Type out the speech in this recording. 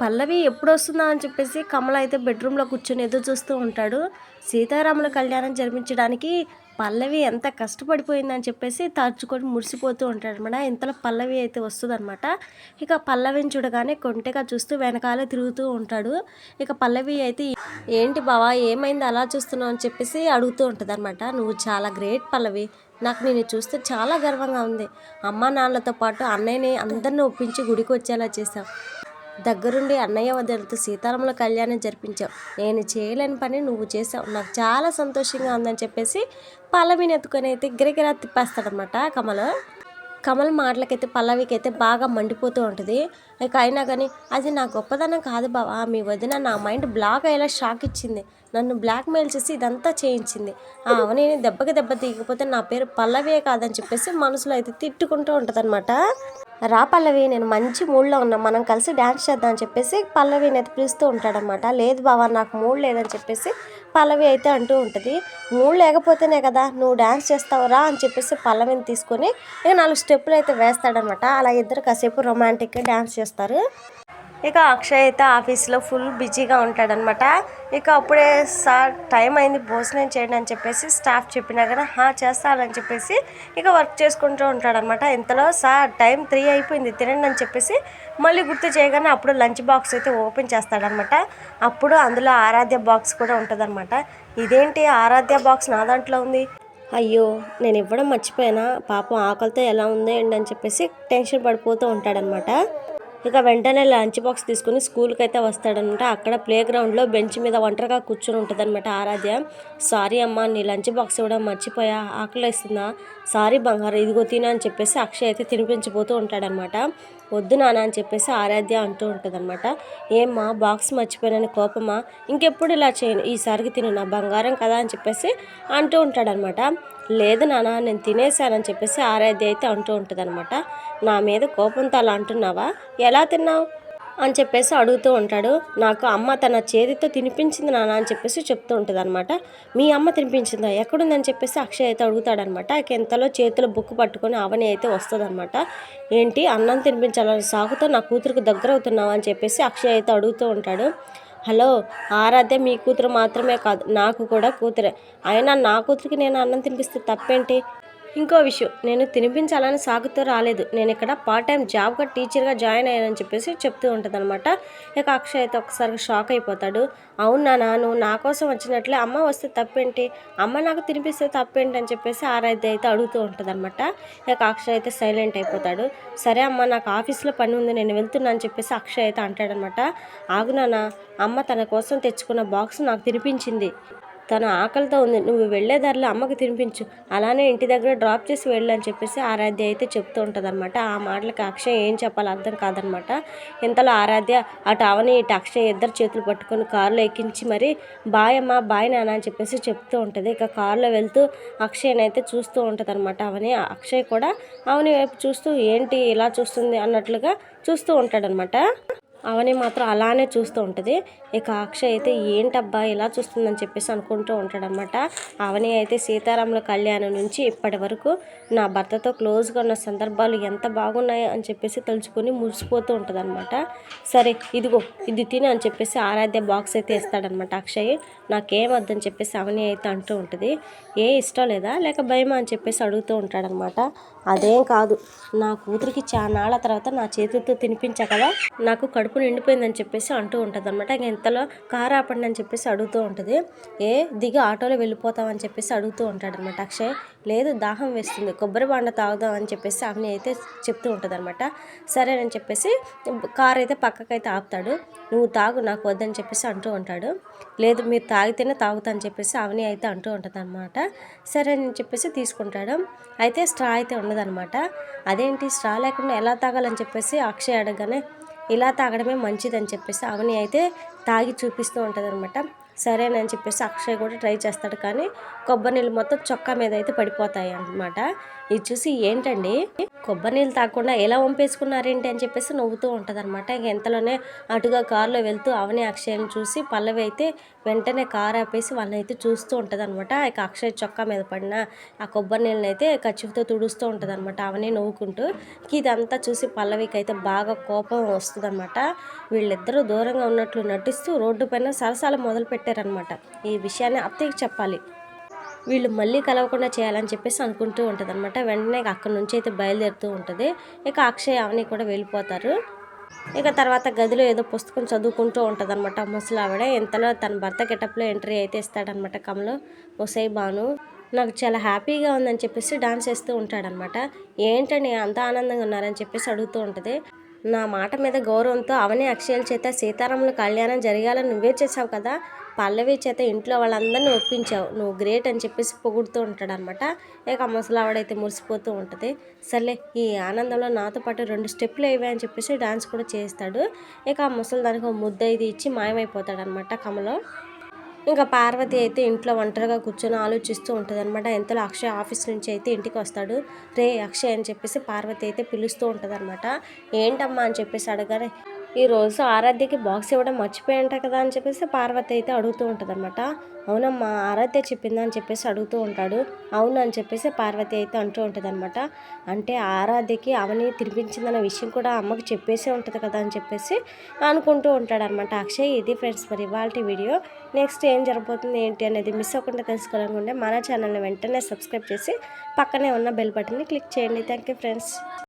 పల్లవి ఎప్పుడు వస్తుందా అని చెప్పేసి కమల అయితే బెడ్రూమ్లో కూర్చొని ఎదురు చూస్తూ ఉంటాడు. సీతారాముల కళ్యాణం జరిపించడానికి పల్లవి ఎంత కష్టపడిపోయిందని చెప్పేసి తరుచుకొని మురిసిపోతూ ఉంటాడు అనమాట ఇంతలో పల్లవి అయితే వస్తుందన్నమాట. ఇక పల్లవిని చూడగానే కొంటెగా చూస్తూ వెనకాలే తిరుగుతూ ఉంటాడు. ఇక పల్లవి అయితే ఏంటి బావా ఏమైంది అలా చూస్తున్నావు అని చెప్పేసి అడుగుతూ ఉంటుంది అనమాట నువ్వు చాలా గ్రేట్ పల్లవి. నాకు నేను చూస్తే చాలా గర్వంగా ఉంది. అమ్మ నాన్నలతో పాటు అన్నయ్యని అందరిని ఒప్పించి గుడికి వచ్చేలా చేశావు. దగ్గరుండి అన్నయ్య వద్దలతో సీతారాముల కళ్యాణం జరిపించావు. నేను చేయలేని పని నువ్వు చేసావు. నాకు చాలా సంతోషంగా ఉందని చెప్పేసి పల్లవిని ఎత్తుకొని అయితే గిరగిరా తిప్పేస్తాడనమాట కమల. కమల్ మాటలకైతే పల్లవికి అయితే బాగా మండిపోతూ ఉంటుంది. ఇక అయినా కానీ అది నా గొప్పదనం కాదు బావా. మీ వదిన నా మైండ్ బ్లాక్ అయ్యేలా షాక్ ఇచ్చింది. నన్ను బ్లాక్మెయిల్ చేసి ఇదంతా చేయించింది. ఆ అవని దెబ్బకి దెబ్బ తీయకపోతే నా పేరు పల్లవే కాదని చెప్పేసి మనసులో అయితే తిట్టుకుంటూ ఉంటుంది రా పల్లవి నేను మంచి మూడ్లో ఉన్నా మనం కలిసి డ్యాన్స్ చేద్దాం అని చెప్పేసి పల్లవిని అయితే పిలుస్తూ ఉంటాడనమాట లేదు బావా నాకు మూడ్ లేదని చెప్పేసి పల్లవి అయితే అంటూ ఉంటుంది. మూడ్ లేకపోతేనే కదా నువ్వు డ్యాన్స్ చేస్తావురా అని చెప్పేసి పల్లవిని తీసుకొని ఇక నాలుగు స్టెప్పులు అయితే వేస్తాడనమాట అలా ఇద్దరు కాసేపు రొమాంటిక్గా డ్యాన్స్ చేస్తారు. ఇక అక్షయ్ అయితే ఆఫీస్లో ఫుల్ బిజీగా ఉంటాడనమాట ఇక అప్పుడే సార్ టైం అయింది భోజనం చేయండి అని చెప్పేసి స్టాఫ్ చెప్పినా కదా హా చేస్తానని చెప్పేసి ఇక వర్క్ చేసుకుంటూ ఉంటాడనమాట ఇంతలో సార్ టైం త్రీ అయిపోయింది తినండి అని చెప్పేసి మళ్ళీ గుర్తు చేయగానే అప్పుడు లంచ్ బాక్స్ అయితే ఓపెన్ చేస్తాడనమాట అప్పుడు అందులో ఆరాధ్య బాక్స్ కూడా ఉంటుందన్నమాట. ఇదేంటి ఆరాధ్య బాక్స్ నా దాంట్లో ఉంది? అయ్యో నేను ఇవ్వడం మర్చిపోయానా? పాపం ఆకలితో ఎలా ఉందో ఏంటని అని చెప్పేసి టెన్షన్ పడిపోతూ ఉంటాడనమాట ఇక వెంటనే లంచ్ బాక్స్ తీసుకుని స్కూల్కి అయితే వస్తాడనమాట అక్కడ ప్లే గ్రౌండ్లో బెంచ్ మీద ఒంటరిగా కూర్చొని ఉంటుంది అనమాట ఆరాధ్య. సారీ అమ్మ నీ లంచ్ బాక్స్ ఇవ్వడం మర్చిపోయా ఆకలి వేస్తుందా సారీ బంగారు ఇదిగో తిన అని చెప్పేసి అక్షయ్ అయితే తినిపించబోతూ ఉంటాడనమాట వద్దు నాన్న అని చెప్పేసి ఆరాధ్య అంటూ ఉంటుందన్నమాట. ఏమ్మా బాక్స్ మర్చిపోయానని కోపమా? ఇంకెప్పుడు ఇలా చేయను? ఈసారికి తిను నా బంగారం కదా అని చెప్పేసి అంటూ ఉంటాడనమాట లేదు నాన్న నేను తినేసానని చెప్పేసి ఆరాధ్య అయితే అంటూ ఉంటుంది అనమాట నా మీద కోపంతో అలా అంటున్నావా? ఎలా తిన్నావు? అని చెప్పేసి అడుగుతూ ఉంటాడు. నాకు అమ్మ తన చేతితో తినిపించింది నాన్న అని చెప్పేసి చెప్తూ ఉంటుంది అనమాట మీ అమ్మ తినిపించిందా? ఎక్కడుందని చెప్పేసి అక్షయ్ అయితే అడుగుతాడనమాట ఎంతలో చేతిలో బుక్ పట్టుకొని అవని అయితే వస్తుందనమాట ఏంటి? అన్నం తినిపించాలని సాగుతో నా కూతురికి దగ్గర అవుతున్నావు అని చెప్పేసి అక్షయ్ అయితే అడుగుతూ ఉంటాడు. హలో ఆరాధ్య మీ కూతురు మాత్రమే కాదు నాకు కూడా కూతురే. అయినా నా కూతురికి నేను అన్నం తినిపిస్తే తప్పేంటి? ఇంకో విషయం నేను తినిపించాలని సాగుతూ రాలేదు. నేను ఇక్కడ పార్ట్ టైం జాబ్గా టీచర్గా జాయిన్ అయ్యానని చెప్పేసి చెప్తూ ఉంటుంది అనమాట ఇక అక్షయ్ అయితే ఒకసారి షాక్ అయిపోతాడు. అవును నాన్న నువ్వు నా కోసం వచ్చినట్లే అమ్మ వస్తే తప్పేంటి? అమ్మ నాకు తినిపిస్తే తప్పేంటి అని చెప్పేసి ఆరాధ్య అయితే అడుగుతూ ఉంటుంది అనమాట ఇక అక్షయ్ అయితే సైలెంట్ అయిపోతాడు. సరే అమ్మ నాకు ఆఫీస్లో పని ఉంది నేను వెళ్తున్నా అని చెప్పేసి అక్షయ్ అయితే అంటాడనమాట ఆగునానా అమ్మ తన కోసం తెచ్చుకున్న బాక్స్ నాకు తినిపించింది. తను ఆకలితో ఉంది. నువ్వు వెళ్ళే దారిలో అమ్మకి తినిపించు. అలానే ఇంటి దగ్గర డ్రాప్ చేసి వెళ్ళు అని చెప్పేసి ఆరాధ్య అయితే చెప్తూ ఉంటుంది ఆ మాటలకి అక్షయ్ ఏం చెప్పాలో అర్థం కాదనమాట ఇంతలో ఆరాధ్య అటు అవని ఇటు అక్షయ్ ఇద్దరు చేతులు పట్టుకొని కారులో ఎక్కించి మరి బాయ్ అమ్మ బాయ్ నాన్న అని చెప్పేసి చెప్తూ ఉంటుంది. ఇక కారులో వెళ్తూ అక్షయ్ని అయితే చూస్తూ ఉంటుంది అనమాట అవని. అక్షయ్ కూడా అవని వైపు చూస్తూ ఏంటి ఇలా చూస్తుంది? అన్నట్లుగా చూస్తూ ఉంటాడనమాట అవని మాత్రం అలానే చూస్తూ ఉంటుంది. ఇక అక్షయ్ అయితే ఏంటబ్బా ఇలా చూస్తుందని చెప్పేసి అనుకుంటూ ఉంటాడనమాట అవని అయితే సీతారాముల కళ్యాణం నుంచి ఇప్పటి వరకు నా భర్తతో క్లోజ్గా ఉన్న సందర్భాలు ఎంత బాగున్నాయో అని చెప్పేసి తలుచుకొని మురిసిపోతూ ఉంటుందన్నమాట. సరే ఇదిగో ఇది తిని అని చెప్పేసి ఆరాధ్య బాక్స్ అయితే ఇస్తాడనమాట అక్షయ్. నాకేం వద్దని చెప్పేసి అవని అయితే అంటూ ఉంటుంది. ఏ ఇష్టం లేదా? లేక భయమా అని చెప్పేసి అడుగుతూ ఉంటాడనమాట అదేం కాదు నా కూతురికి చానాళ్ళ తర్వాత నా చేతితో తినిపించా కదా నాకు కడుపు నిండిపోయిందని చెప్పేసి అంటూ ఉంటుంది అనమాట ఇంతలో కారు ఆపండి అని చెప్పేసి అడుగుతూ ఉంటుంది. ఏ దిగి ఆటోలో వెళ్ళిపోతామని చెప్పేసి అడుగుతూ ఉంటాడు అనమాట అక్షయ్. లేదు దాహం వేస్తుంది కొబ్బరి బాండ తాగుదాం అని చెప్పేసి అవని అయితే చెప్తూ ఉంటుంది అనమాట సరేనని చెప్పేసి కార్ అయితే పక్కకైతే ఆపుతాడు. నువ్వు తాగు నాకు వద్దని చెప్పేసి అంటూ ఉంటాడు. లేదు మీరు తాగితేనే తాగుతా అని చెప్పేసి అవని అయితే అంటూ ఉంటుంది అనమాట సరే అని చెప్పేసి తీసుకుంటాడు. అయితే స్ట్రా అయితే ఉండదనమాట అదేంటి స్ట్రా లేకుండా ఎలా తాగాలని చెప్పేసి అక్షయ్ అడగగానే ఇలా తాగడమే మంచిదని చెప్పేసి అవని అయితే తాగి చూపిస్తూ ఉంటుంది అనమాట సరేనని చెప్పేసి అక్షయ్ కూడా ట్రై చేస్తాడు కానీ కొబ్బరి నీళ్ళు మొత్తం చొక్కా మీద అయితే పడిపోతాయి అన్నమాట ఇది చూసి ఏంటండి? కొబ్బరి నీళ్ళు తాగకుండా ఎలా వంపేసుకున్నారేంటి అని చెప్పేసి నవ్వుతూ ఉంటుంది అనమాట ఇంక ఎంతలోనే అటుగా కారులో వెళ్తూ అవని అక్షయ్ని చూసి పల్లవి అయితే వెంటనే కారు ఆపేసి వాళ్ళని అయితే చూస్తూ ఉంటుంది అనమాట ఇక అక్షయ్ చొక్కా మీద పడిన ఆ కొబ్బరి నీళ్ళని అయితే కచ్చిపుతో తుడుస్తూ ఉంటుంది అనమాట అవని నవ్వుకుంటూ. ఇదంతా చూసి పల్లవికి అయితే బాగా కోపం వస్తుంది అనమాట వీళ్ళిద్దరూ దూరంగా ఉన్నట్లు నటిస్తూ రోడ్డు పైన సరసాల మొదలు పెట్టారనమాట ఈ విషయాన్ని అత్తయ్యకి చెప్పాలి. వీళ్ళు మళ్ళీ కలవకుండా చేయాలని చెప్పేసి అనుకుంటూ ఉంటుంది అనమాట వెంటనే అక్కడి నుంచి అయితే బయలుదేరుతూ ఉంటుంది. ఇక అక్షయ్ అవని కూడా వెళ్ళిపోతారు. ఇక తర్వాత గదిలో ఏదో పుస్తకం చదువుకుంటూ ఉంటుంది అనమాట ముసలావిడ ఇంతలో తన భర్త గెటప్లో ఎంట్రీ అయితే ఇస్తాడనమాట కమలు. ఒసై బాను నాకు చాలా హ్యాపీగా ఉందని చెప్పేసి డాన్స్ చేస్తూ ఉంటాడనమాట ఏంటని అంత ఆనందంగా ఉన్నారని చెప్పేసి అడుగుతూ ఉంటుంది. నా మాట మీద గౌరవంతో అవని అక్షయాల చేత సీతారాముల కళ్యాణం జరగాలని నువ్వే చేసావు కదా. పల్లవి చేత ఇంట్లో వాళ్ళందరినీ ఒప్పించావు. నువ్వు గ్రేట్ అని చెప్పేసి పొగుడుతూ ఉంటాడు అనమాట ఇక ముసలావాడైతే మురిసిపోతూ ఉంటుంది. సర్లే ఈ ఆనందంలో నాతో పాటు రెండు స్టెప్లు వేయవే అని చెప్పేసి డాన్స్ కూడా చేస్తాడు. ఇక ఆ ముసలి దానికి ఒక ముద్ద ఇది ఇచ్చి మాయమైపోతాడు అనమాట కమలో. ఇంకా పార్వతి అయితే ఇంట్లో ఒంటరిగా కూర్చొని ఆలోచిస్తూ ఉంటుంది అనమాట ఎంతలో అక్షయ్ ఆఫీస్ నుంచి అయితే ఇంటికి వస్తాడు. రే అక్షయ్ అని చెప్పేసి పార్వతి అయితే పిలుస్తూ ఉంటుంది అనమాట ఏంటమ్మా అని చెప్పేసి అడగానే ఈ రోజు ఆరాధ్యకి బాక్స్ ఇవ్వడం మర్చిపోయింట కదా అని చెప్పేసి పార్వతి అయితే అడుగుతూ ఉంటుంది అనమాట అవునమ్మా ఆరాధ్య చెప్పిందా అని చెప్పేసి అడుగుతూ ఉంటాడు. అవునని చెప్పేసి పార్వతి అయితే అంటూ ఉంటుంది అనమాట అంటే ఆరాధ్యకి అవని తినిపించిందన్న విషయం కూడా అమ్మకి చెప్పేసే ఉంటుంది కదా అని చెప్పేసి అనుకుంటూ ఉంటాడనమాట అక్షయ్ ఇది ఫ్రెండ్స్ మరి ఇవాళ వీడియో. నెక్స్ట్ ఏం జరగబోతుంది ఏంటి అనేది మిస్ అవ్వకుండా తెలుసుకోవాలనుకుంటే మన ఛానల్ని వెంటనే సబ్స్క్రైబ్ చేసి పక్కనే ఉన్న బెల్ బటన్ని క్లిక్ చేయండి. Thank you friends